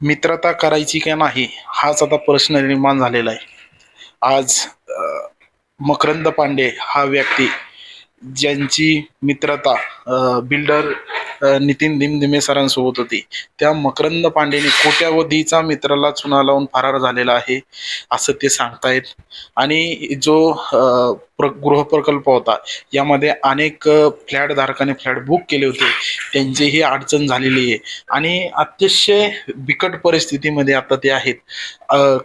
मित्रता करायची का नाही हाच आता प्रश्न निर्माण झालेला आहे. आज मकरंद पांडे हा व्यक्ती ज्यांची मित्रता बिल्डर नितीन दिमदिमे सरांसोबत होती. त्या मकरंद पांडेने कोट्यावधीचा मित्राला चुना लावून फरार झालेला आहे असं ते सांगतायत. आणि जो प्र गृहप्रकल्प होता यामध्ये अनेक फ्लॅट धारकाने फ्लॅट बुक केले होते. त्यांचीही अडचण झालेली आहे. आणि अतिशय बिकट परिस्थितीमध्ये आता ते आहेत.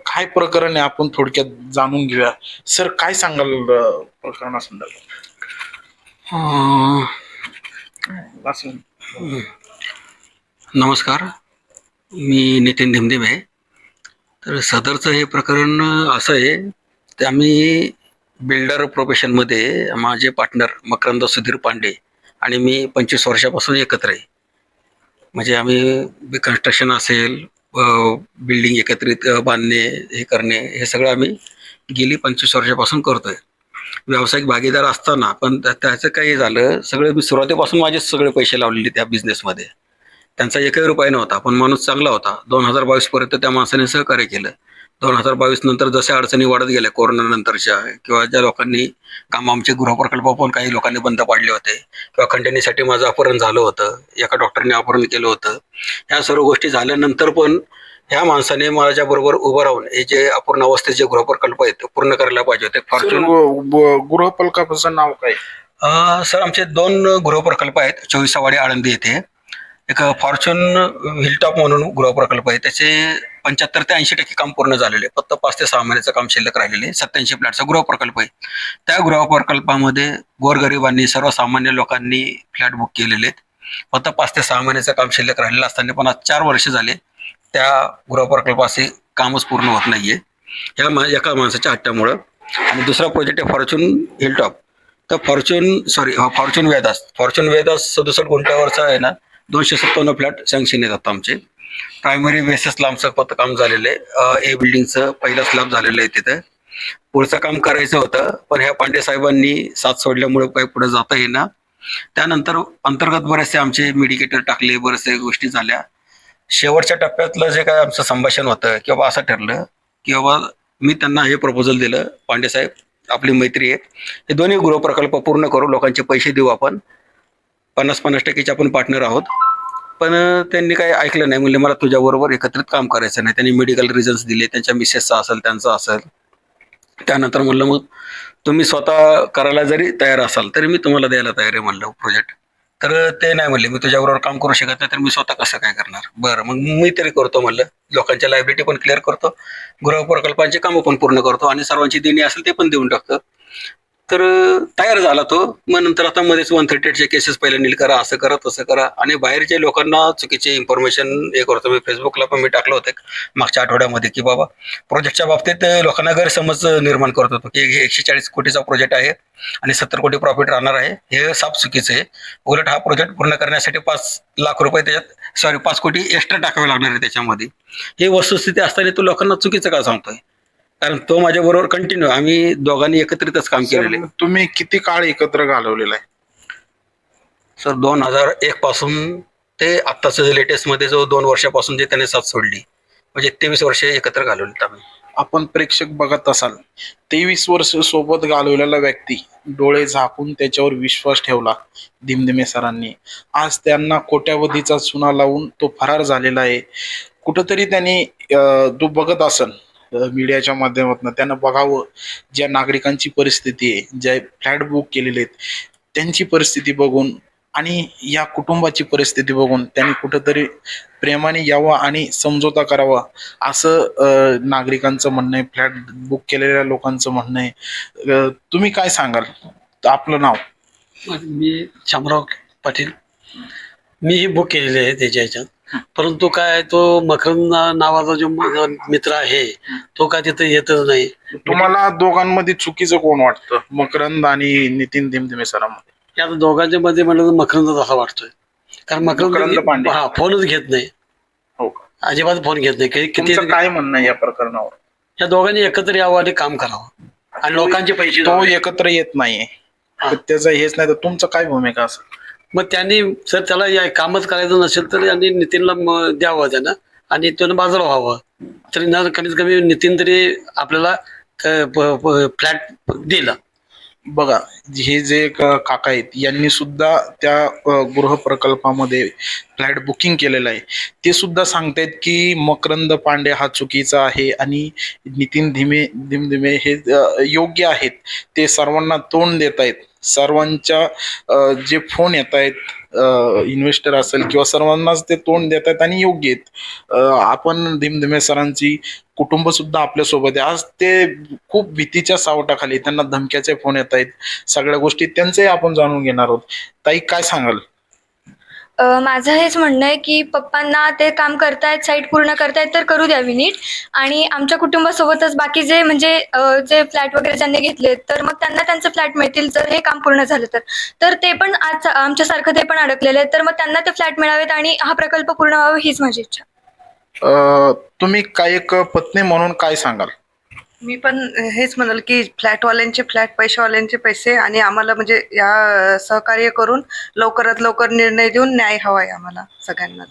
काय प्रकरण आहे आपण थोडक्यात जाणून घेऊया. सर काय सांगाल प्रकरणासंदर्भात? अं, असं नमस्कार मी नितीन धिमधिमे तर सदरचं हे प्रकरण असं आहे ते आम्ही बिल्डर प्रोफेशनमध्ये माझे पार्टनर मकरंद सुधीर पांडे आणि मी पंचवीस वर्षापासून एकत्र आहे. म्हणजे आम्ही कन्स्ट्रक्शन असेल बिल्डिंग एकत्रित बांधणे हे करणे हे सगळं आम्ही गेली पंचवीस वर्षापासून करतो आहे व्यावसायिक भागीदार असताना पण त्याचं काही झालं सगळे मी सुरुवातीपासून माझेच सगळे पैसे लावलेले त्या बिझनेसमध्ये त्यांचा एकही रुपया नव्हता पण माणूस चांगला होता. दोन हजार बावीस पर्यंत त्या माणसाने सहकार्य केलं. दोन हजार बावीस नंतर जशा अडचणी वाढत गेल्या कोरोना नंतरच्या किंवा ज्या लोकांनी काम आमचे गृहप्रकल्प पण काही लोकांनी बंद पाडले होते किंवा खंडणीसाठी माझं अपहरण झालं होतं एका डॉक्टरने अपहरण केलं होतं. ह्या सर्व गोष्टी झाल्यानंतर पण ह्या माणसाने माझ्या बरोबर उभं राहून हे जे अपूर्ण अवस्थेचे जे गृहप्रकल्प आहेत ते पूर्ण करायला पाहिजे होते. फॉर्च्युन गृहप्रकल्पाचं नाव काय? अ, सर आमचे दोन गृहप्रकल्प आहेत चोवीसावाडी आळंदी येथे. एक फॉर्च्युन हिलटॉप म्हणून गृहप्रकल्प आहे त्याचे पंच्याहत्तर ते ऐंशी टक्के काम पूर्ण झालेले. आहे. फक्त पाच ते सहा महिन्याचं काम शिल्लक राहिलेले सत्याऐंशी फ्लॅटचा गृहप्रकल्प आहे. त्या गृहप्रकल्पामध्ये गोरगरिबांनी सर्वसामान्य लोकांनी फ्लॅट बुक केलेले आहेत. फक्त पाच ते सहा महिन्याचं काम शिल्लक राहिलेलं असताना पण आज चार वर्ष झाले त्या गृहप्रकल्पाशी कामच पूर्ण होत नाहीये. या मा एका माणसाच्या हट्टामुळं. आणि दुसरा प्रोजेक्ट आहे फॉर्च्युन हिलटॉप तर Fortune sorry Fortune Vedas Fortune Vedas सदुसष्ट गुंठ्यावरचा आहे ना दोनशे सत्तावन्न फ्लॅट सँक्शन येतात आमचे. प्रायमरी बेसिसला आमचं पत काम झालेलं आहे. ए बिल्डिंगचं पहिलं स्लॅब झालेलं आहे तिथं. पुढचं काम करायचं होतं पण ह्या पांडे साहेबांनी साथ सोडल्यामुळे काही पुढे जाता येईना. त्यानंतर अंतर्गत बरेचसे आमचे मेडिकेटर टाकले बरेचसे गोष्टी झाल्या. शेवटच्या टप्प्यातलं जे काय आमचं संभाषण होतं की बाबा असं ठरलं की बाबा मी त्यांना हे प्रपोजल दिलं पांडेसाहेब आपली मैत्री आहे. हे दोन्ही गृहप्रकल्प पूर्ण करू लोकांचे पैसे देऊ आपण. पन्नास पन्नास टक्केचे आपण पार्टनर आहोत. पण त्यांनी काही ऐकलं नाही. म्हणजे मला तुझ्याबरोबर एकत्रित काम करायचं नाही. त्यांनी मेडिकल रिझन्स दिले त्यांच्या मिसेसचा असेल त्यांचा असेल. त्यानंतर म्हणलं मग तुम्ही स्वतः करायला जरी तयार असाल तरी मी तुम्हाला द्यायला तयार आहे म्हणलं प्रोजेक्ट तर ते नाही म्हणले मी तुझ्याबरोबर काम करू शकत नाही तर मी स्वतः कसं काय करणार? बरं मग मी तरी करतो म्हणलं. लोकांच्या लायबिलिटी पण क्लिअर करतो. गृहप्रकल्पांची कामं पण पूर्ण करतो आणि सर्वांची देणी असेल ते पण देऊन टाकतो. तर तयार झाला तो. मग नंतर आता मध्येच वन थर्टी एटचे केसेस पहिले नील करा असं करा तसं करा. आणि बाहेरच्या लोकांना चुकीचे इन्फॉर्मेशन हे करतो मी फेसबुकला पण मी टाकलं होतं मागच्या आठवड्यामध्ये की बाबा प्रोजेक्टच्या बाबतीत लोकांना गैरसमज निर्माण करत होतो. की हे एकशे चाळीस कोटीचा प्रोजेक्ट आहे आणि सत्तर कोटी प्रॉफिट राहणार आहे. हे साफ चुकीचं आहे. उलट हा प्रोजेक्ट पूर्ण करण्यासाठी पाच लाख रुपये त्याच्यात सॉरी पाच कोटी एक्स्ट्रा टाकावे लागणार आहे त्याच्यामध्ये. ही वस्तुस्थिती असताना तो लोकांना चुकीचं का सांगतोय? कारण तो माझ्याबरोबर कंटिन्यू आम्ही दोघांनी एकत्रितच काम केलेलं सर, तुम्ही किती काळ एकत्र घालवलेला आहे? सर दोन हजार एक पासून ते आत्ताचं जे लेटेस्टमध्ये जो दोन वर्षापासून जे त्याने साथ सोडली म्हणजे तेवीस वर्ष एकत्र घालवलीत आम्ही. आपण प्रेक्षक बघत असाल तेवीस वर्ष सोबत घालवलेला व्यक्ती डोळे झाकून त्याच्यावर विश्वास ठेवला दिमदिमे सरांनी. आज त्यांना कोट्यावधीचा चुना लावून तो फरार झालेला आहे. कुठंतरी त्यांनी अं, तो बघत असल मीडियाच्या माध्यमातून त्यांना बघावं. ज्या नागरिकांची परिस्थिती आहे ज्या फ्लॅट बुक केलेले आहेत त्यांची परिस्थिती बघून आणि या कुटुंबाची परिस्थिती बघून त्यांनी कुठंतरी प्रेमाने यावं आणि समझोता करावा असं नागरिकांचं म्हणणं आहे फ्लॅट बुक केलेल्या लोकांचं म्हणणं आहे. तुम्ही काय सांगाल? आपलं नाव. मी शामराव पाटील. मी ही बुक केलेली आहे त्याच्या ह्याच्यात. परंतु काय तो मकरंद ना- नावाचा जो मित्र आहे तो काय तिथे येतच नाही. तुम्हाला दोघांमध्ये चुकीचं कोण वाटतं? मकरंद आणि नितीन दिमदिमे सरांमध्ये. या दोघांच्या मध्ये म्हणलं तर मकरंदच असा वाटतोय. कारण मकरंद मकरंद पांडे. हा फोनच घेत नाही. हो का? अजिबात फोन घेत नाही. किती तुमचं काय म्हणणं आहे या प्रकरणावर? या दोघांनी एकत्र यावं आणि काम करावं. आणि लोकांचे पैसे तो. एकत्र येत नाहीये. हा. तर त्याचं हेच नाही तर तुमचं काय भूमिका असेल? मग त्यांनी सर त्याला या कामच करायचं नसेल तर यांनी नितीनला द्यावं त्यानं आणि त्यानं बाजार व्हावं. तरी ना कमीत कमी नितीन तरी आपल्याला फ्लॅट दिला. बघा हे जे काका आहेत यांनी सुद्धा त्या गृहप्रकल्पामध्ये फ्लॅट बुकिंग केलेलं आहे. ते सुद्धा सांगतायत की मकरंद पांडे हा चुकीचा आहे आणि नितीन धिमे धिमधिमे हे योग्य आहेत. ते सर्वांना तोंड देत आहेत सर्वांच्या जे फोन येत आहेत इन्व्हेस्टर असेल किंवा सर्वांनाच ते तोंड देत आहेत आणि योग्य आहेत. आपण धिमधिमे सरांची कुटुंब सुद्धा आपल्यासोबत आहे. आज ते खूप भीतीच्या सावटाखाली त्यांना धमक्याचे फोन येत आहेत. सगळ्या गोष्टी त्यांचंही आपण जाणून घेणार आहोत. ताई काय सांगाल? अ, माझं हेच म्हणणं आहे की पप्पांना ते काम करतायत साईट पूर्ण करतायत तर करू द्यावी नीट आणि आमच्या कुटुंबासोबतच बाकी जे म्हणजे अ, जे फ्लॅट वगैरे ज्यांनी घेतले तर मग त्यांना त्यांचं फ्लॅट मिळतील जर हे काम पूर्ण झालं तर. तर ते पण आज आमच्यासारखं ते पण अडकलेले आहेत तर मग त्यांना ते फ्लॅट मिळावेत आणि हा प्रकल्प पूर्ण व्हावा हीच माझी इच्छा. अ, तुम्ही काय एक पत्नी म्हणून काय सांगाल? मी पण हेच म्हणाल की फ्लॅटवाल्यांचे फ्लॅट पैशावाल्यांचे पैसे आणि आम्हाला म्हणजे या सहकार्य करून लवकरात लवकर निर्णय देऊन न्याय हवा आहे आम्हाला सगळ्यांना.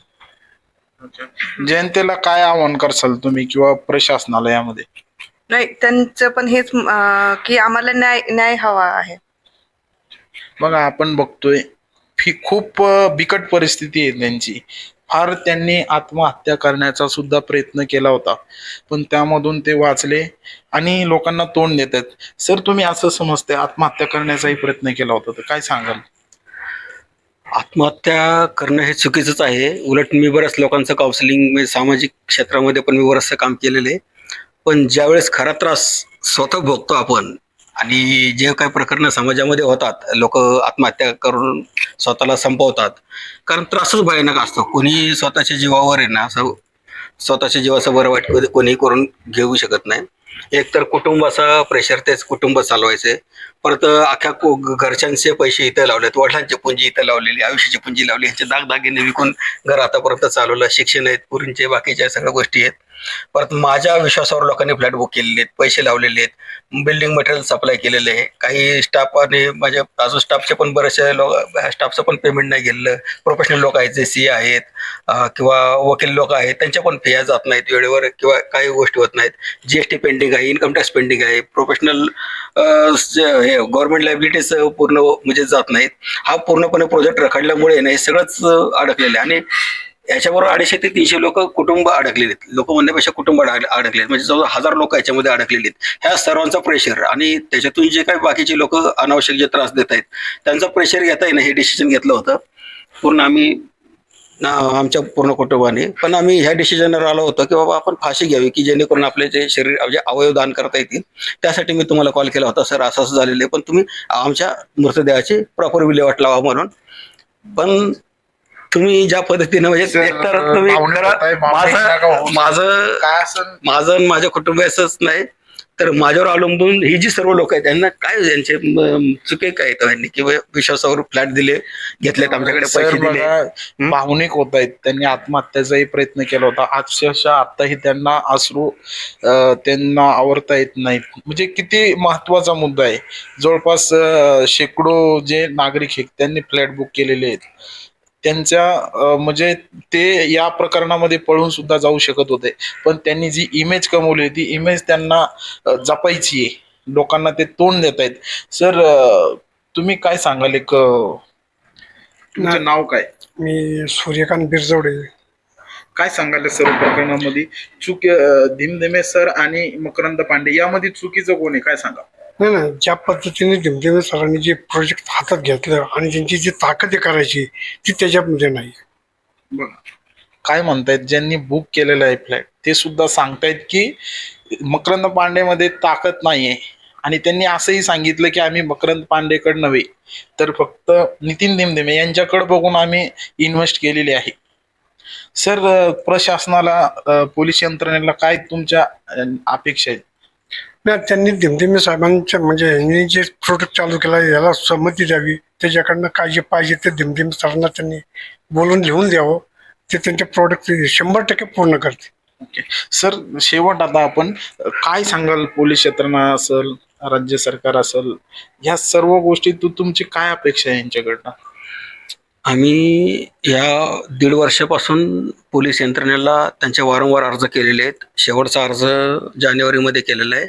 जनतेला काय आव्हान करसाल तुम्ही किंवा प्रशासनाला यामध्ये? नाही त्यांचं पण हेच अ, की आम्हाला न्याय न्याय हवा आहे. बघा आपण बघतोय ही खूप अ, बिकट परिस्थिती आहे त्यांची. फार त्यांनी आत्महत्या करण्याचा सुद्धा प्रयत्न केला होता. पण त्यामधून ते वाचले आणि लोकांना तोंड देत आहेत सर तुम्ही असं समजते आत्महत्या करण्याचाही प्रयत्न केला होता तर काय सांगाल? आत्महत्या करणं हे चुकीचंच आहे. उलट मी बऱ्याच लोकांचं काउन्सिलिंग म्हणजे सामाजिक क्षेत्रामध्ये पण मी बरंचसं काम केलेलं आहे. पण ज्यावेळेस खरा त्रास स्वतः भोगतो आपण आणि जे काही प्रकरणं समाजामध्ये होतात लोक आत्महत्या करून स्वतःला संपवतात. कारण त्रासच भयानक असतो. कोणी स्वतःच्या जीवावर आहे ना असं स्वतःच्या जीवाचं बरं वाईट कोणीही करून घेऊ शकत नाही. एकतर कुटुंबाचा प्रेशर तेच कुटुंब चालवायचे. परत अख्ख्या को- घरच्यांचे पैसे इथं लावलेत वडिलांची पुंजी इथं लावलेली आयुष्याची पुंजी लावली ह्याचे दागदागिने विकून घर आतापर्यंत चालवलं शिक्षण आहेत पुरींचे बाकीच्या सगळ्या गोष्टी आहेत. परत माझ्या विश्वासावर लोकांनी फ्लॅट बुक केलेले आहेत पैसे लावलेले आहेत बिल्डिंग मटेरियल सप्लाय केलेले आहे. काही स्टाफाने माझ्या अजून स्टाफचे पण बरेचसे लोक स्टाफचं पण पेमेंट नाही गेलेलं. प्रोफेशनल लोक आहेत जे सी आहेत किंवा वकील लोक आहेत त्यांच्या पण फिया जात नाहीत वेळेवर किंवा काही गोष्टी होत नाहीत. जी एस टी पेंडिंग आहे इन्कम टॅक्स पेंडिंग आहे प्रोफेशनल हे गव्हर्नमेंट लायबिलिटीज पूर्ण म्हणजे जात नाहीत. हा पूर्णपणे प्रोजेक्ट रखडल्यामुळे हे सगळंच अडकलेलं आहे. आणि याच्याबरोबर अडीचशे ते तीनशे लोक कुटुंब अडकलेले आहेत लोक म्हणण्यापेक्षा कुटुंब अडकले म्हणजे जवळ हजार लोक याच्यामध्ये अडकलेले आहेत ह्या सर्वांचा प्रेशर आणि त्याच्यातून जे काही बाकीचे लोक अनावश्यक जे त्रास देत आहेत त्यांचा प्रेशर घेता येईना हे डिसिजन घेतलं होतं. पूर्ण आम्ही ना आमच्या पूर्ण कुटुंबाने. पण आम्ही ह्या डिसिजनवर आलो होतो की बाबा आपण फाशी घ्यावी की जेणेकरून आपले जे शरीर म्हणजे अवयव दान करता येतील त्यासाठी मी तुम्हाला कॉल केला होता. सर असं असं झालेलं आहे. पण तुम्ही आमच्या मृतदेहाची प्रॉपर विल्हेवाट लावा म्हणून. पण तुम्ही ज्या पद्धतीनं म्हणजे एकतर तुम्ही. माझं माझं माझं माझ्या कुटुंबियाचंच नाही. तर माझ्यावर अवलंबून ही जी सर्व लोक आहेत त्यांना काय यांचे चुके काय आहेत यांनी किंवा विश्वासावर फ्लॅट दिले घेतलेत आमच्याकडे पैसे दिले? भावनिक होत आहेत. त्यांनी आत्महत्याचाही प्रयत्न केला होता. अक्षरशः आताही त्यांना अं, त्यांना आवरता येत नाहीत. म्हणजे किती महत्त्वाचा मुद्दा आहे. जवळपास शेकडो जे नागरिक आहेत त्यांनी फ्लॅट बुक केलेले आहेत. त्यांच्या म्हणजे ते या प्रकरणामध्ये पळून सुद्धा जाऊ शकत होते. पण त्यांनी जी इमेज कमवली ती इमेज त्यांना जपायची आहे. लोकांना ते तोंड देत आहेत. सर तुम्ही काय सांगाल? एक तुमचं नाव काय? मी सूर्यकांत बिरजवडे. काय सांगाल सर्व प्रकरणामध्ये? चूक धिमधिमे सर आणि मकरंद पांडे यामध्ये चुकीचं कोण आहे? काय सांगा नाही नाही ज्या पद्धतीने धिमधिमे सरांनी जे प्रोजेक्ट हातात घेतलं आणि त्यांची जी ताकद करायची ती त्याच्यामध्ये नाही. काय म्हणतायत? ज्यांनी बुक केलेलं आहे फ्लॅट ते सुद्धा सांगतायत की मकरंद पांडेमध्ये ताकद नाहीये. आणि त्यांनी असंही सांगितलं की आम्ही मकरंद पांडेकडे नव्हे तर फक्त नितीन धिमधिमे यांच्याकडे बघून आम्ही इन्व्हेस्ट केलेली आहे. सर प्रशासनाला पोलीस यंत्रणेला काय तुमच्या अपेक्षा आहेत? नाही त्यांनी धिमधिमे साहेबांच्या म्हणजे यांनी जे प्रोजेक्ट चालू केला याला संमती द्यावी. त्याच्याकडनं काय जे पाहिजे ते धिमधिम सरांना त्यांनी बोलून लिहून द्यावं. ते त्यांचे प्रोडक्ट शंभर टक्के पूर्ण करते ओके. सर शेवट आता आपण काय सांगाल पोलीस क्षेत्रांना असेल राज्य सरकार असेल ह्या सर्व गोष्टी तू तुमची काय अपेक्षा आहे यांच्याकडनं? आम्ही या दीड वर्षापासून पोलीस यंत्रणेला त्यांचे वारंवार अर्ज केलेले आहेत. शेवटचा अर्ज जानेवारीमध्ये केलेला आहे.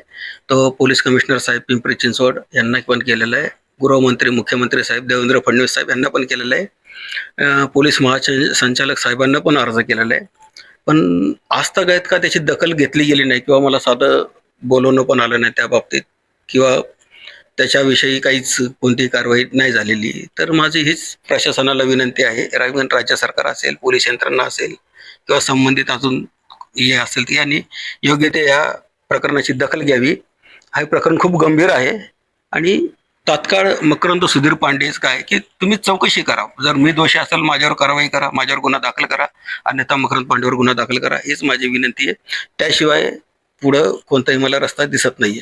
तो पोलीस कमिशनर साहेब पिंपरी चिंचवड यांना पण केलेला आहे. गृहमंत्री मुख्यमंत्री साहेब देवेंद्र फडणवीस साहेब यांना पण केलेला आहे. पोलीस महासंचालक साहेबांना पण अर्ज केलेला आहे. पण आजतागायत का त्याची दखल घेतली गेली नाही किंवा मला साधं बोलवणं पण आलं नाही त्या बाबतीत किंवा त्याच्याविषयी काहीच कोणतीही कारवाई नाही झालेली. तर माझी हीच प्रशासनाला विनंती आहे राजन राज्य सरकार असेल पोलीस यंत्रणा असेल किंवा संबंधित अजून हे असेल यांनी योग्य ते या प्रकरणाची दखल घ्यावी. हा प्रकरण खूप गंभीर आहे आणि तात्काळ मकरंद सुधीर पांडेच काय की तुम्ही चौकशी करा. जर मी दोषी असेल माझ्यावर कारवाई करा माझ्यावर गुन्हा दाखल करा अन्यथा मकरंद पांडेवर गुन्हा दाखल करा हीच माझी विनंती आहे. त्याशिवाय पुढं कोणताही मला रस्ता दिसत नाहीये.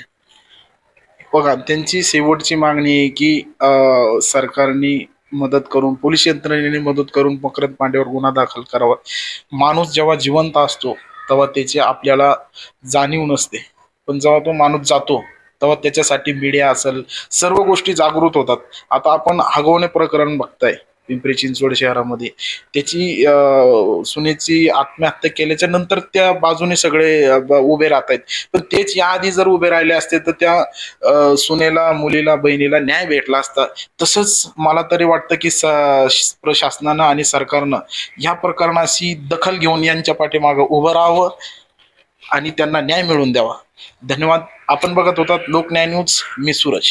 बघा त्यांची शेवटची मागणी आहे की अं, सरकारने मदत करून पोलीस यंत्रणेने मदत करून मकरंद पांडेवर गुन्हा दाखल करावा. माणूस जेव्हा जिवंत असतो तेव्हा त्याची आपल्याला जाणीव नसते. पण जेव्हा तो माणूस जातो तेव्हा त्याच्यासाठी मीडिया असेल सर्व गोष्टी जागृत होतात. आता आपण हगवणे प्रकरण बघताय. पिंपरी चिंचवड शहरामध्ये. त्याची अं, सुनेची आत्महत्या केल्याच्यानंतर त्या बाजूने सगळे उभे राहत आहेत पण तेच याआधी जर उभे राहिले असते तर त्या सुनेला मुलीला बहिणीला न्याय भेटला असता. तसंच मला तरी वाटतं की स प्रशासनानं आणि सरकारनं या प्रकरणाशी दखल घेऊन यांच्या पाठीमागं उभं राहावं आणि त्यांना न्याय मिळवून द्यावा. धन्यवाद. आपण बघत होतात लोकन्याय न्यूज. मी सूरज.